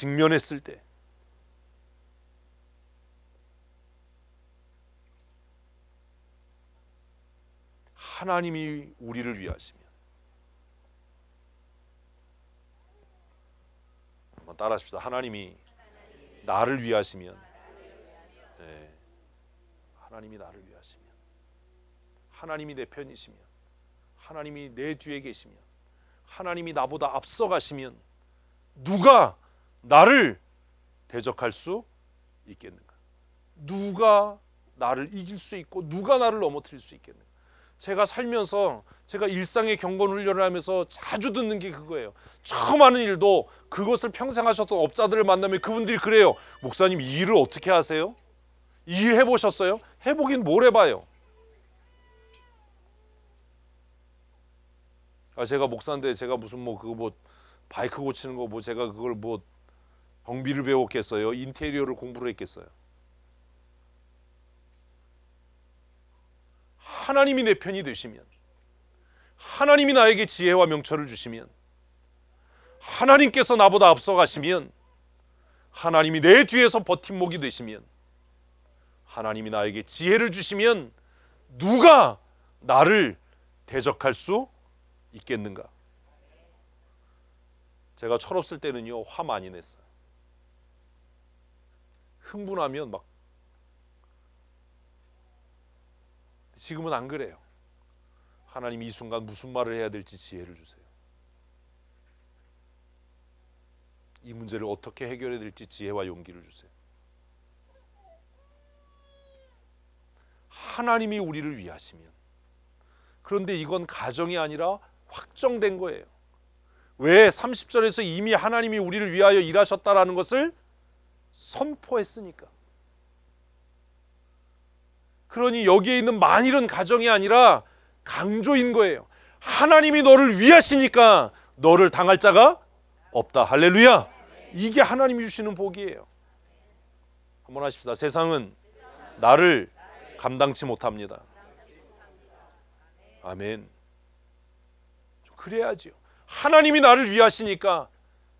직면했을 때. 하나님이 우리를 위하시면. 한번 따라하십시다. 하나님이 나를 위하시면. 네. 하나님이 나를 위하시면. 하나님이 내 편이시면. 하나님이 내 뒤에 계시면. 하나님이 나보다 앞서가시면 누가 나를 대적할 수 있겠는가? 누가 나를 이길 수 있고 누가 나를 넘어뜨릴 수 있겠는가? 제가 살면서 제가 일상의 경건 훈련을 하면서 자주 듣는 게 그거예요. 처음 하는 일도 그것을 평생 하셨던 업자들을 만나면 그분들이 그래요. 목사님 이 일을 어떻게 하세요? 이 일 해보셨어요? 해보긴 뭘 해봐요. 아 제가 목사인데 제가 무슨 뭐 그거 뭐 바이크 고치는 거 뭐 제가 그걸 뭐 정비를 배웠겠어요? 인테리어를 공부를 했겠어요? 하나님이 내 편이 되시면 하나님이 나에게 지혜와 명철을 주시면 하나님께서 나보다 앞서가시면 하나님이 내 뒤에서 버팀목이 되시면 하나님이 나에게 지혜를 주시면 누가 나를 대적할 수 있겠는가? 제가 철없을 때는요 화 많이 냈어요. 흥분하면 막 지금은 안 그래요. 하나님 이 순간 무슨 말을 해야 될지 지혜를 주세요. 이 문제를 어떻게 해결해야 될지 지혜와 용기를 주세요. 하나님이 우리를 위하시면 그런데 이건 가정이 아니라 확정된 거예요. 왜 30절에서 이미 하나님이 우리를 위하여 일하셨다라는 것을 선포했으니까. 그러니 여기에 있는 만일은 가정이 아니라 강조인 거예요. 하나님이 너를 위하시니까 너를 당할 자가 없다. 할렐루야. 이게 하나님이 주시는 복이에요. 한번 하십시다. 세상은 나를 감당치 못합니다. 아멘. 그래야지요. 하나님이 나를 위하시니까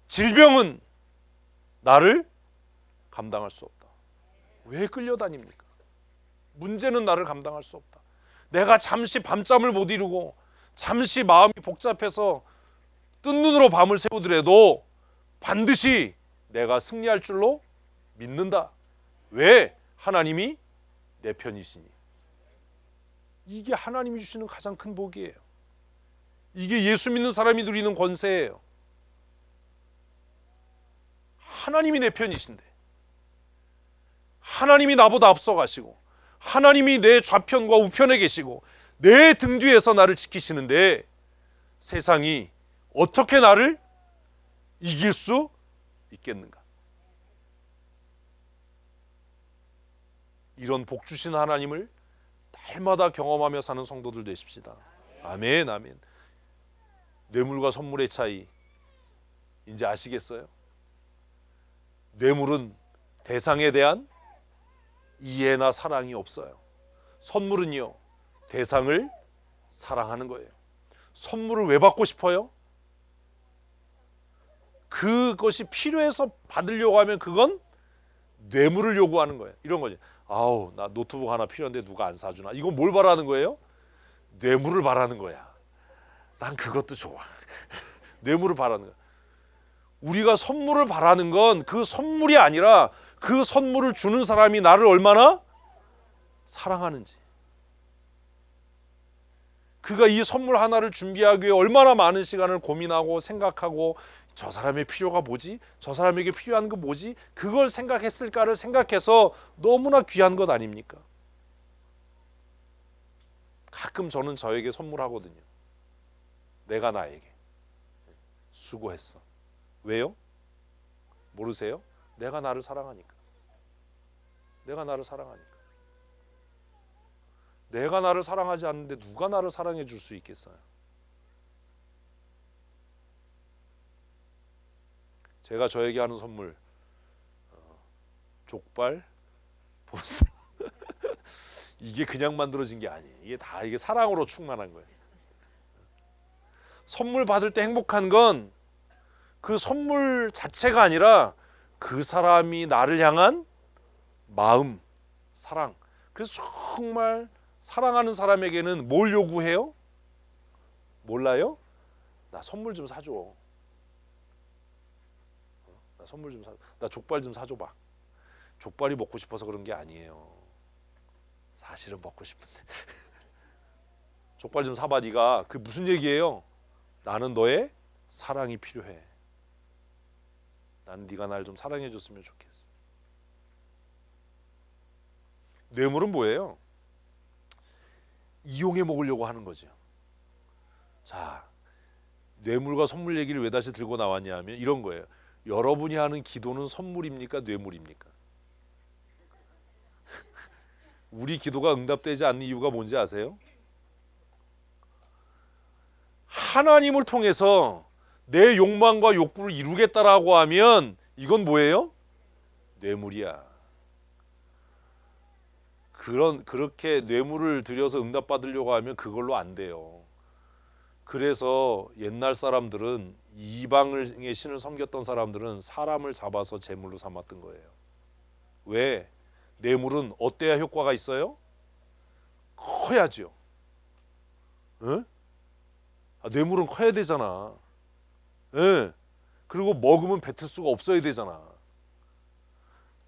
질병은 나를 감당할 수 없다. 왜 끌려다닙니까? 문제는 나를 감당할 수 없다. 내가 잠시 밤잠을 못 이루고 잠시 마음이 복잡해서 뜬 눈으로 밤을 새우더라도 반드시 내가 승리할 줄로 믿는다. 왜? 하나님이 내 편이시니. 이게 하나님이 주시는 가장 큰 복이에요. 이게 예수 믿는 사람이 누리는 권세예요. 하나님이 내 편이신데. 하나님이 나보다 앞서가시고 하나님이 내 좌편과 우편에 계시고 내 등 뒤에서 나를 지키시는데 세상이 어떻게 나를 이길 수 있겠는가? 이런 복 주신 하나님을 날마다 경험하며 사는 성도들 되십시다. 아멘, 아멘. 뇌물과 선물의 차이 이제 아시겠어요? 뇌물은 대상에 대한 이해나 사랑이 없어요. 선물은요, 대상을 사랑하는 거예요. 선물을 왜 받고 싶어요? 그것이 필요해서 받으려고 하면 그건 뇌물을 요구하는 거예요. 이런 거지. 아우, 나 노트북 하나 필요한데 누가 안 사주나? 이건 뭘 바라는 거예요? 뇌물을 바라는 거야. 난 그것도 좋아. 뇌물을 바라는 거야. 우리가 선물을 바라는 건 그 선물이 아니라 그 선물을 주는 사람이 나를 얼마나 사랑하는지. 그가 이 선물 하나를 준비하기 위해 얼마나 많은 시간을 고민하고 생각하고 저 사람의 필요가 뭐지? 저 사람에게 필요한 거 뭐지? 그걸 생각했을까를 생각해서 너무나 귀한 것 아닙니까? 가끔 저는 저에게 선물하거든요. 내가 나에게 수고했어. 왜요? 모르세요? 내가 나를 사랑하니까. 내가 나를 사랑하니까. 내가 나를 사랑하지 않는데 누가 나를 사랑해 줄 수 있겠어요? 제가 저에게 하는 선물 어, 족발, 보스 이게 그냥 만들어진 게 아니에요. 이게 다 이게 사랑으로 충만한 거예요. 선물 받을 때 행복한 건 그 선물 자체가 아니라 그 사람이 나를 향한 마음, 사랑. 그래서 정말 사랑하는 사람에게는 뭘 요구해요? 몰라요? 나 선물 좀 사줘. 어? 나 선물 좀 사. 나 족발 좀 사줘 봐. 족발이 먹고 싶어서 그런 게 아니에요. 사실은 먹고 싶은데. 족발 좀 사봐 네가. 그 무슨 얘기예요? 나는 너의 사랑이 필요해. 난 네가 날 좀 사랑해 줬으면 좋겠어. 뇌물은 뭐예요? 이용해 먹으려고 하는 거죠. 자, 뇌물과 선물 얘기를 왜 다시 들고 나왔냐면 이런 거예요. 여러분이 하는 기도는 선물입니까? 뇌물입니까? 우리 기도가 응답되지 않는 이유가 뭔지 아세요? 하나님을 통해서 내 욕망과 욕구를 이루겠다라고 하면 이건 뭐예요? 뇌물이야. 그런 그렇게 뇌물을 들여서 응답받으려고 하면 그걸로 안 돼요. 그래서 옛날 사람들은 이방의 신을 섬겼던 사람들은 사람을 잡아서 제물로 삼았던 거예요. 왜? 뇌물은 어때야 효과가 있어요? 커야죠. 응? 아, 뇌물은 커야 되잖아. 예. 그리고 먹으면 뱉을 수가 없어야 되잖아.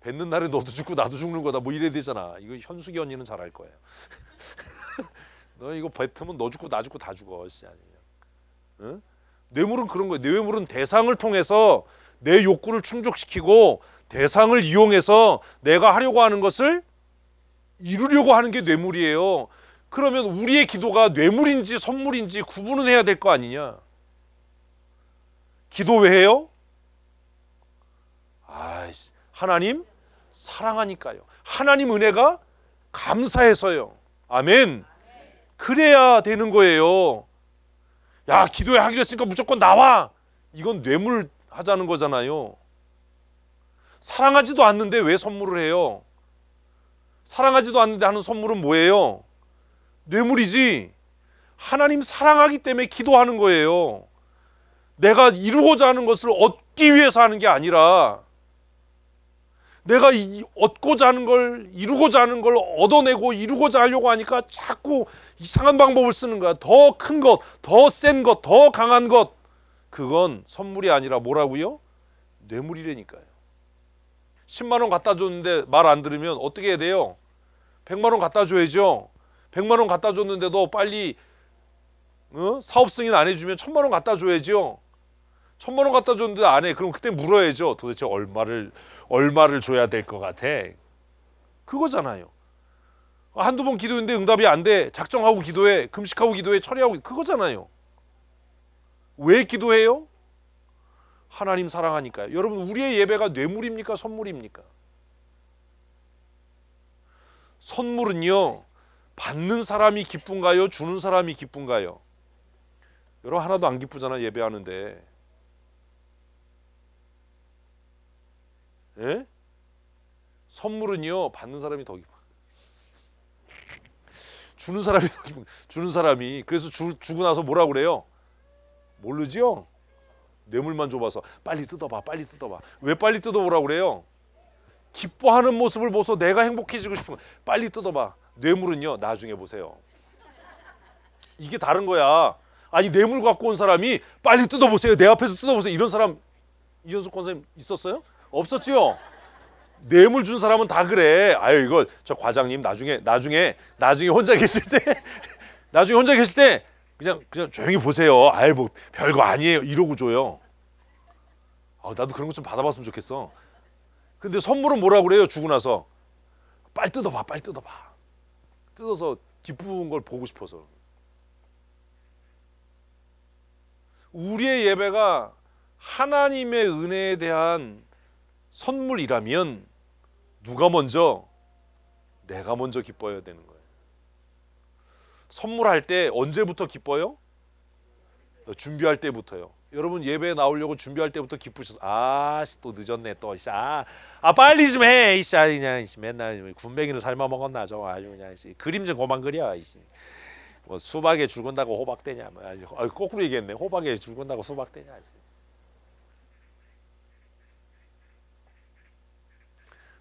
뱉는 날에 너도 죽고 나도 죽는 거다. 뭐 이래야 되잖아. 이거 현숙이 언니는 잘알 거예요. 너 이거 뱉으면 너 죽고 나 죽고 다 죽어. 씨 아니야. 응? 뇌물은 그런 거예요. 뇌물은 대상을 통해서 내 욕구를 충족시키고 대상을 이용해서 내가 하려고 하는 것을 이루려고 하는 게 뇌물이에요. 그러면 우리의 기도가 뇌물인지 선물인지 구분은 해야 될 거 아니냐? 기도 왜 해요? 아이씨, 하나님 사랑하니까요. 하나님 은혜가 감사해서요. 아멘. 그래야 되는 거예요. 야, 기도에 하기로 했으니까 무조건 나와. 이건 뇌물 하자는 거잖아요. 사랑하지도 않는데 왜 선물을 해요? 사랑하지도 않는데 하는 선물은 뭐예요? 뇌물이지. 하나님 사랑하기 때문에 기도하는 거예요. 내가 이루고자 하는 것을 얻기 위해서 하는 게 아니라 내가 이, 얻고자 하는 걸 이루고자 하는 걸 얻어내고 이루고자 하려고 하니까 자꾸 이상한 방법을 쓰는 거야. 더 큰 것, 더 센 것, 더 강한 것. 그건 선물이 아니라 뭐라고요? 뇌물이라니까요. 10만 원 갖다 줬는데 말 안 들으면 어떻게 해야 돼요? 100만 원 갖다 줘야죠. 100만 원 갖다 줬는데도 빨리 어? 사업 승인 안 해주면 천만 원 갖다 줘야죠. 천만 원 갖다 줬는데 안 해. 그럼 그때 물어야죠. 도대체 얼마를 얼마를 줘야 될 것 같아. 그거잖아요. 한두 번 기도했는데 응답이 안 돼. 작정하고 기도해. 금식하고 기도해. 처리하고 그거잖아요. 왜 기도해요? 하나님 사랑하니까요. 여러분 우리의 예배가 뇌물입니까? 선물입니까? 선물은요. 받는 사람이 기쁜가요? 주는 사람이 기쁜가요? 여러분 하나도 안 기쁘잖아 예배하는데. 예? 선물은요 받는 사람이 더 기뻐. 주는 사람이 더 기뻐. 주는 사람이 그래서 주, 주고 나서 뭐라 그래요? 모르죠? 뇌물만 줘봐서 빨리 뜯어봐, 빨리 뜯어봐. 왜 빨리 뜯어보라 그래요? 기뻐하는 모습을 보서 내가 행복해지고 싶으면 빨리 뜯어봐. 뇌물은요 나중에 보세요. 이게 다른 거야. 아니 뇌물 갖고 온 사람이 빨리 뜯어보세요. 내 앞에서 뜯어보세요. 이런 사람 이현숙 권사님 있었어요? 없었지요. 뇌물 준 사람은 다 그래. 아유 이거 저 과장님 나중에 나중에 나중에 혼자 계실 때 나중에 혼자 계실 때 그냥 그냥 조용히 보세요. 아유 뭐 별거 아니에요. 이러고 줘요. 아 나도 그런 거좀 받아봤으면 좋겠어. 근데 선물은 뭐라 그래요? 주고 나서 빨리 뜯어봐, 빨리 뜯어봐. 뜯어서 기쁜 걸 보고 싶어서. 우리의 예배가 하나님의 은혜에 대한 선물이라면 누가 먼저 내가 먼저 기뻐야 되는 거예요. 선물할 때 언제부터 기뻐요? 준비할 때부터요. 여러분 예배에 나오려고 준비할 때부터 기쁘셔서 아씨 또 늦었네 또 씨. 아, 아 빨리 좀 해. 이씨 아, 그냥 이씨 맨날 군뱅이를 삶아 먹었나 저 아주 그냥 이씨 그림 좀 그만 그려 이씨. 뭐 수박에 죽은다고 호박되냐 뭐 아, 거꾸로 얘기했네. 호박에 죽은다고 수박되냐.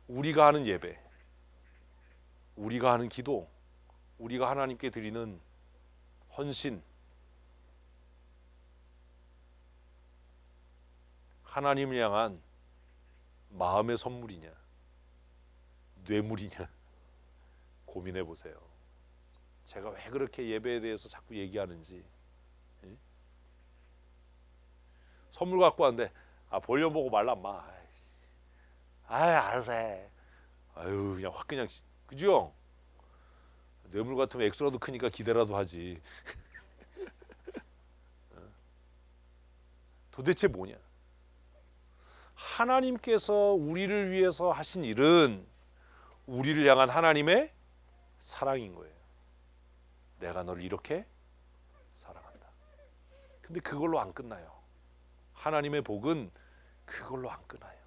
우리가 하는 예배, 우리가 하는 기도, 우리가 하나님께 드리는 헌신, 하나님을 향한 마음의 선물이냐, 뇌물이냐 고민해 보세요. 제가 왜 그렇게 예배에 대해서 자꾸 얘기하는지. 예? 선물 갖고 왔는데 아 볼륨 보고 말라 마. 아이 알아서 해. 아유 그냥 확 그냥 그죠? 뇌물 같으면 액수라도 크니까 기대라도 하지. 어? 도대체 뭐냐? 하나님께서 우리를 위해서 하신 일은 우리를 향한 하나님의 사랑인 거예요. 내가 너를 이렇게 사랑한다. 근데 그걸로 안 끝나요. 하나님의 복은 그걸로 안 끝나요.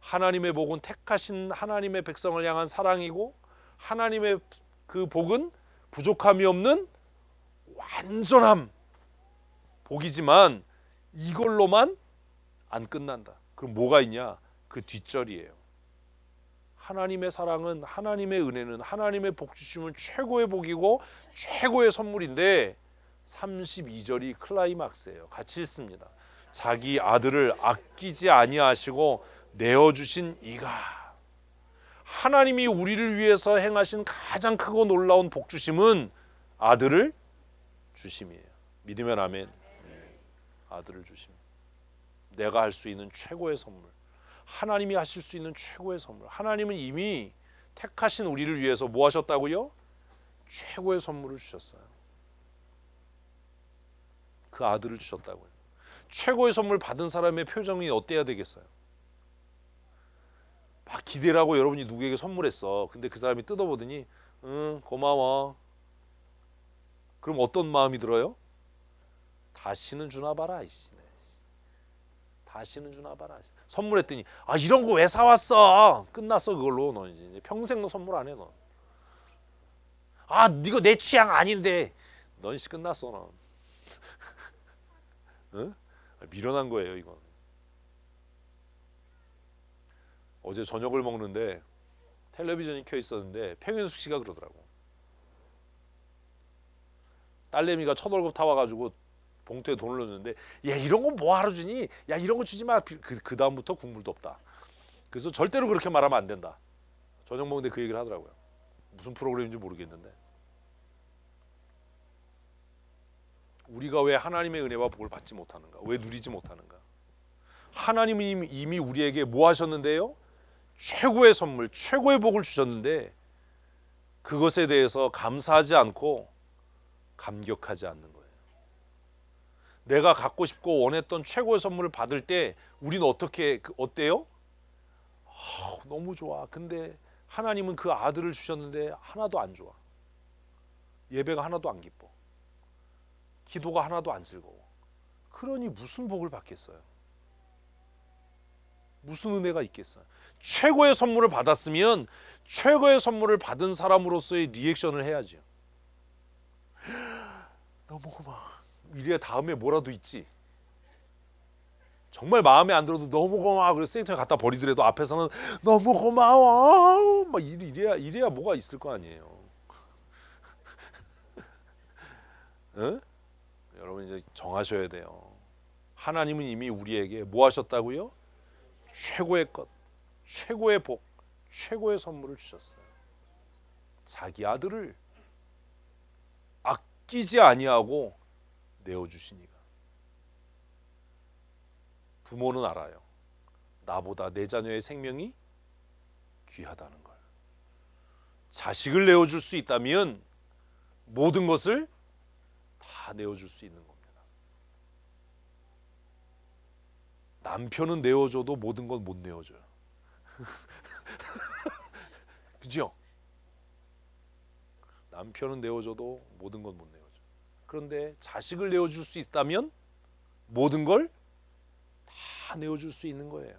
하나님의 복은 택하신 하나님의 백성을 향한 사랑이고 하나님의 그 복은 부족함이 없는 완전함 복이지만 이걸로만 안 끝난다. 그럼 뭐가 있냐? 그 뒷절이에요. 하나님의 사랑은 하나님의 은혜는 하나님의 복 주심은 최고의 복이고 최고의 선물인데 32절이 클라이막스예요. 같이 읽습니다. 자기 아들을 아끼지 아니하시고 내어 주신 이가 하나님이 우리를 위해서 행하신 가장 크고 놀라운 복 주심은 아들을 주심이에요. 믿으면 아멘. 네. 아들을 주심. 내가 할 수 있는 최고의 선물. 하나님이 하실 수 있는 최고의 선물. 하나님은 이미 택하신 우리를 위해서 뭐 하셨다고요? 최고의 선물을 주셨어요. 그 아들을 주셨다고요. 최고의 선물 받은 사람의 표정이 어때야 되겠어요? 막 기대를 하고 여러분이 누구에게 선물했어. 근데 그 사람이 뜯어보더니 응 고마워. 그럼 어떤 마음이 들어요? 다시는 주나 봐라. 다시는 주나 봐라. 선물했더니 아 이런 거 왜 사왔어? 끝났어 그걸로 너 이제 평생 너 선물 안 해 너. 아 이거 내 취향 아닌데 넌씨 끝났어 너. 응? 미련한 거예요 이건. 어제 저녁을 먹는데 텔레비전이 켜 있었는데 평현숙 씨가 그러더라고. 딸내미가 첫 월급 타와가지고 봉투에 돈을 넣는데 야 이런 건 뭐 하러 주니? 야 이런 거 주지 마. 그, 그 다음부터 국물도 없다. 그래서 절대로 그렇게 말하면 안 된다. 저녁 먹는데 그 얘기를 하더라고요. 무슨 프로그램인지 모르겠는데 우리가 왜 하나님의 은혜와 복을 받지 못하는가? 왜 누리지 못하는가? 하나님이 이미 우리에게 뭐 하셨는데요? 최고의 선물, 최고의 복을 주셨는데 그것에 대해서 감사하지 않고 감격하지 않는 거예요. 내가 갖고 싶고 원했던 최고의 선물을 받을 때 우리는 어떻게 그 어때요? 아, 너무 좋아. 근데 하나님은 그 아들을 주셨는데 하나도 안 좋아. 예배가 하나도 안 기뻐. 기도가 하나도 안 즐거워. 그러니 무슨 복을 받겠어요? 무슨 은혜가 있겠어요? 최고의 선물을 받았으면 최고의 선물을 받은 사람으로서의 리액션을 해야죠. 너무 고마워. 이래야 다음에 뭐라도 있지. 정말 마음에 안 들어도 너무 고마워. 그래서 센터에 갖다 버리더라도 앞에서는 너무 고마워. 막 이래야 이래야 뭐가 있을 거 아니에요. 응? 여러분 이제 정하셔야 돼요. 하나님은 이미 우리에게 뭐 하셨다고요? 최고의 것, 최고의 복, 최고의 선물을 주셨어요. 자기 아들을 아끼지 아니하고 내어 주시니가. 부모는 알아요. 나보다 내 자녀의 생명이 귀하다는 걸. 자식을 내어 줄 수 있다면 모든 것을 다 내어 줄 수 있는 겁니다. 남편은 내어줘도 모든 건 못 내어줘요. 그죠? 남편은 내어줘도 모든 건 못 내어줘. 그런데 자식을 내어줄 수 있다면 모든 걸 다 내어줄 수 있는 거예요.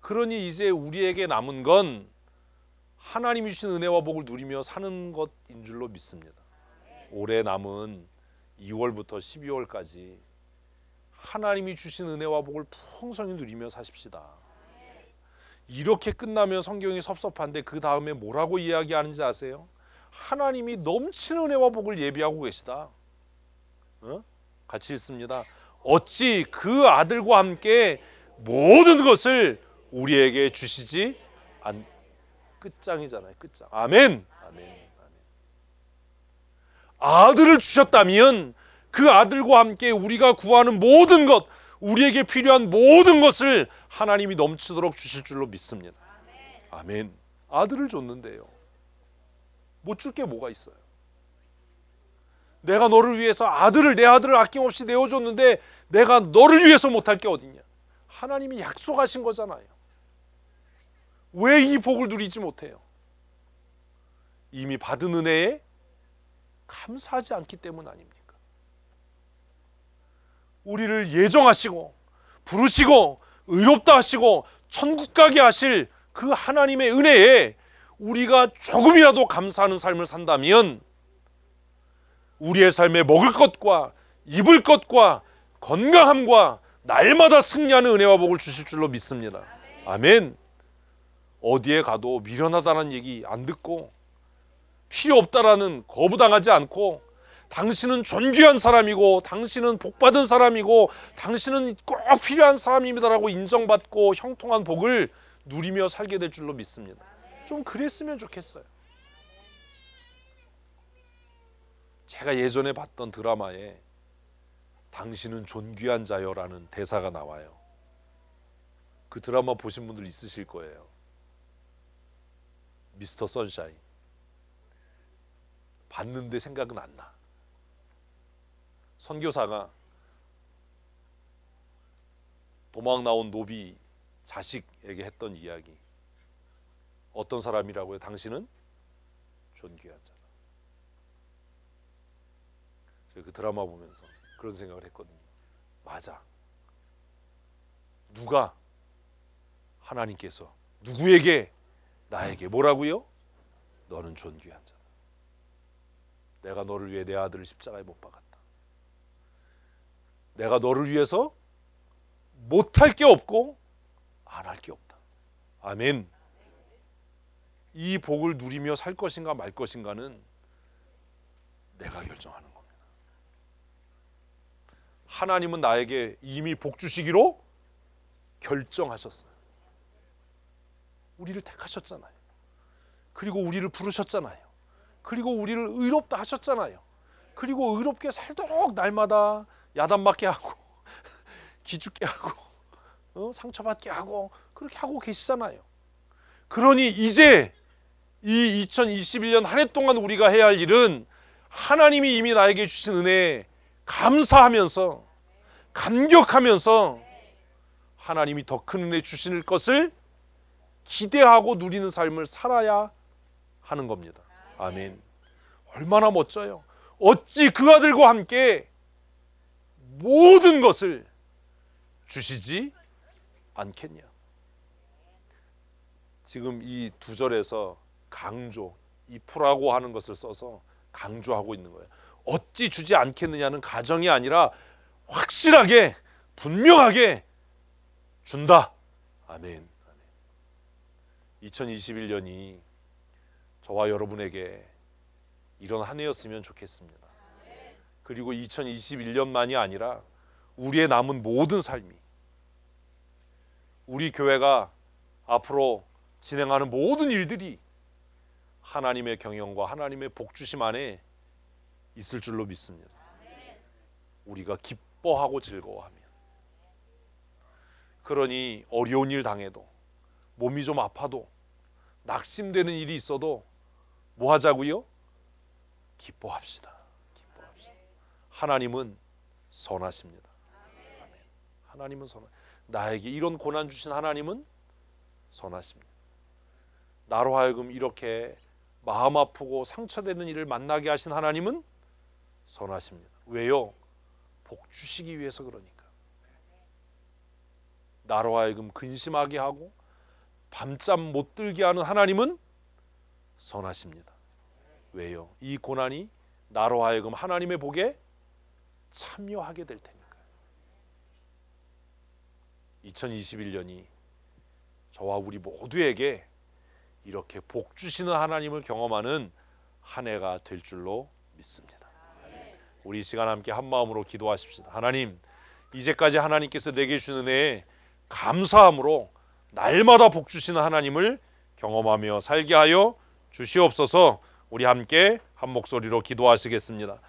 그러니 이제 우리에게 남은 건 하나님이 주신 은혜와 복을 누리며 사는 것인 줄로 믿습니다. 올해 남은 2월부터 12월까지 하나님이 주신 은혜와 복을 풍성히 누리며 사십시다. 이렇게 끝나면 성경이 섭섭한데 그 다음에 뭐라고 이야기하는지 아세요? 하나님이 넘치는 은혜와 복을 예비하고 계시다. 어? 같이 읽습니다. 어찌 그 아들과 함께 모든 것을 우리에게 주시지 않 끝장이잖아요. 끝장. 아멘. 아멘. 아멘. 아들을 주셨다면 그 아들과 함께 우리가 구하는 모든 것, 우리에게 필요한 모든 것을 하나님이 넘치도록 주실 줄로 믿습니다. 아멘. 아들을 줬는데요. 못 줄 게 뭐가 있어요? 내가 너를 위해서 아들을 내 아들을 아낌없이 내어줬는데 내가 너를 위해서 못할 게 어딨냐? 하나님이 약속하신 거잖아요. 왜 이 복을 누리지 못해요? 이미 받은 은혜에 감사하지 않기 때문 아닙니까? 우리를 예정하시고 부르시고 의롭다 하시고 천국 가게 하실 그 하나님의 은혜에 우리가 조금이라도 감사하는 삶을 산다면 우리의 삶에 먹을 것과 입을 것과 건강함과 날마다 승리하는 은혜와 복을 주실 줄로 믿습니다. 아멘. 어디에 가도 미련하다는 얘기 안 듣고 필요 없다라는 거부당하지 않고 당신은 존귀한 사람이고 당신은 복받은 사람이고 당신은 꼭 필요한 사람입니다라고 인정받고 형통한 복을 누리며 살게 될 줄로 믿습니다. 좀 그랬으면 좋겠어요. 제가 예전에 봤던 드라마에 당신은 존귀한 자여라는 대사가 나와요. 그 드라마 보신 분들 있으실 거예요. 미스터 선샤인. 봤는데 생각은 안 나. 선교사가 도망 나온 노비 자식에게 했던 이야기. 어떤 사람이라고요? 당신은 존귀한 자다. 제가 그 드라마 보면서 그런 생각을 했거든요. 맞아. 누가 하나님께서 누구에게 나에게 뭐라고요? 너는 존귀한 자다. 내가 너를 위해 내 아들을 십자가에 못 박았다. 내가 너를 위해서 못할 게 없고 안 할 게 없다. 아멘. 이 복을 누리며 살 것인가 말 것인가는 내가 결정하는 겁니다. 하나님은 나에게 이미 복 주시기로 결정하셨어요. 우리를 택하셨잖아요. 그리고 우리를 부르셨잖아요. 그리고 우리를 의롭다 하셨잖아요. 그리고 의롭게 살도록 날마다 야단 맞게 하고 기죽게 하고 어? 상처받게 하고 그렇게 하고 계시잖아요. 그러니 이제 이 2021년 한 해 동안 우리가 해야 할 일은 하나님이 이미 나에게 주신 은혜에 감사하면서 감격하면서 하나님이 더 큰 은혜 주실 것을 기대하고 누리는 삶을 살아야 하는 겁니다. 아멘. 얼마나 멋져요. 어찌 그 아들과 함께 모든 것을 주시지 않겠냐. 지금 이 두 절에서 강조, 이프라고 하는 것을 써서 강조하고 있는 거예요. 어찌 주지 않겠느냐는 가정이 아니라 확실하게 분명하게 준다. 아멘. 2021년이 저와 여러분에게 이런 한 해였으면 좋겠습니다. 그리고 2021년만이 아니라 우리의 남은 모든 삶이 우리 교회가 앞으로 진행하는 모든 일들이 하나님의 경영과 하나님의 복주심 안에 있을 줄로 믿습니다. 우리가 기뻐 하고 즐거워하며 그러니 어려운 일 당해도 몸이 좀 아파도 낙심되는 일이 있어도 뭐 하자고요? 기뻐합시다. 기뻐합시다. 하나님은 선하십니다. 아멘. 하나님은 선하. 나에게 이런 고난 주신 하나님은 선하십니다. 나로 하여금 이렇게 마음 아프고 상처되는 일을 만나게 하신 하나님은 선하십니다. 왜요? 복 주시기 위해서 그러니까. 나로 하여금 근심하게 하고 밤잠 못 들게 하는 하나님은 선하십니다. 왜요? 이 고난이 나로 하여금 하나님의 복에 참여하게 될 테니까요. 2021년이 저와 우리 모두에게 이렇게 복 주시는 하나님을 경험하는 한 해가 될 줄로 믿습니다. 우리 이 시간 함께 한 마음으로 기도하십시다. 하나님, 이제까지 하나님께서 내게 주는 은혜에 감사함으로 날마다 복 주시는 하나님을 경험하며 살게 하여 주시옵소서. 우리 함께 한 목소리로 기도하시겠습니다.